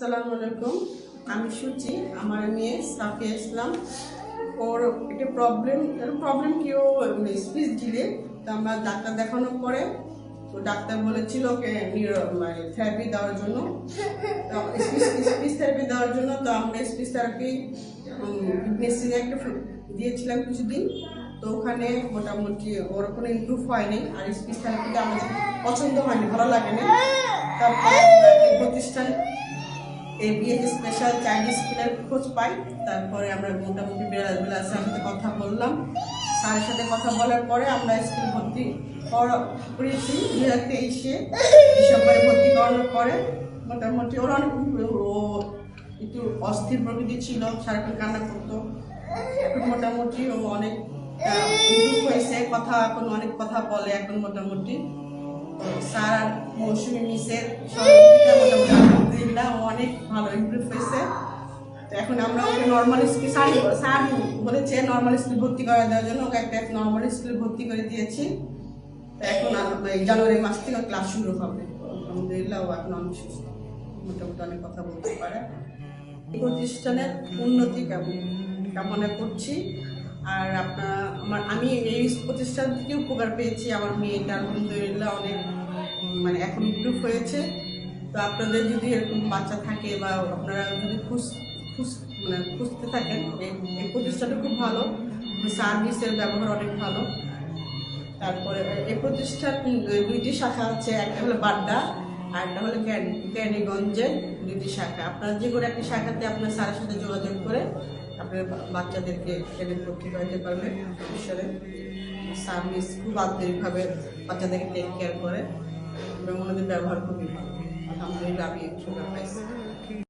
আসসালামু আলাইকুম। আমি সুচি, আমার মেয়ে সাফিয়া ইসলাম। ওর একটা প্রবলেম প্রবলেম কি ও স্পিচ দিলে তো আমরা ডাক্তার দেখানোর পরে, তো ডাক্তার বলেছিল ওকে মানে থেরাপি দেওয়ার জন্য। স্পিচ থেরাপি দেওয়ার জন্য, তো আমরা স্পিচ থেরাপি মেসিনে একটা দিয়েছিলাম কিছুদিন। তো ওখানে মোটামুটি ওর কোনো ইম্প্রুভ হয়নি, আর স্পিচ থেরাপিটা আমাদের পছন্দ হয়নি, ভালো লাগেনি। তারপরে আমরা এই প্রতিষ্ঠান এবিএস স্পেশাল চাইল্ড স্কুলের খোঁজ পাই। তারপরে আমরা মোটামুটি বেড়া বেলা স্যারের সাথে কথা বললাম। স্যারের সাথে কথা বলার পরে আমরা স্কুল ভর্তি করা- করেছি। দু হাজার তেইশে ডিসেম্বরে ভর্তি করানোর পরে মোটামুটি ওর অনেক ও একটু অস্থির প্রকৃতি ছিল, সারাক্ষণ কান্না করতো। এখন মোটামুটি ও অনেক হয়েছে, কথা, এখন অনেক কথা বলে এখন মোটামুটি। স্যার আর মৌসুমি মিসের মোটামুটি আলহামদুলিল্লাহ অনেক ভালো ইমপ্রুভ হয়েছে। তো এখন আমরা ওকে নর্মাল স্কুল স্যার স্যার বলেছে নর্মাল স্কুল ভর্তি করে দেওয়ার জন্য ওকে একটা নর্মাল স্কুলে ভর্তি করে দিয়েছি। তো এখন জানুয়ারি মাস থেকে ক্লাস শুরু হবে। আলহামদুলিল্লাহ, ও এখন অনেক সুস্থ। মোটামুটি অনেক কথা বলতে পারে। প্রতিষ্ঠানের উন্নতি কেমন কামনা করছি। আর আপনার আমার আমি এই প্রতিষ্ঠান থেকে উপকার পেয়েছি। আমার মেয়েটা আলহামদুলিল্লাহ অনেক মানে এখন ইমপ্রুভ হয়েছে। তো আপনাদের যদি এরকম বাচ্চা থাকে বা আপনারা যদি খুঁজ খুঁজ মানে খুঁজতে থাকেন, এই প্রতিষ্ঠানটা খুব ভালো। সার্ভিসের ব্যবহার অনেক ভালো। তারপরে এই প্রতিষ্ঠান দুইটি শাখা আছে একটা হলো বাড্ডা আর একটা হলো ক্যানি, ক্যানিগঞ্জে দুইটি শাখা। আপনার যে কোনো একটি শাখাতে আপনার স্যারের সাথে যোগাযোগ করে আপনার বাচ্চাদেরকে এখানে ভর্তি করাতে পারবেন। ঈশ্বরে সার্ভিস খুব আন্তরিকভাবে বাচ্চাদেরকে টেক কেয়ার করে এবং ওনাদের ব্যবহার খুবই ভালো। Alhamdulillah, we the praise.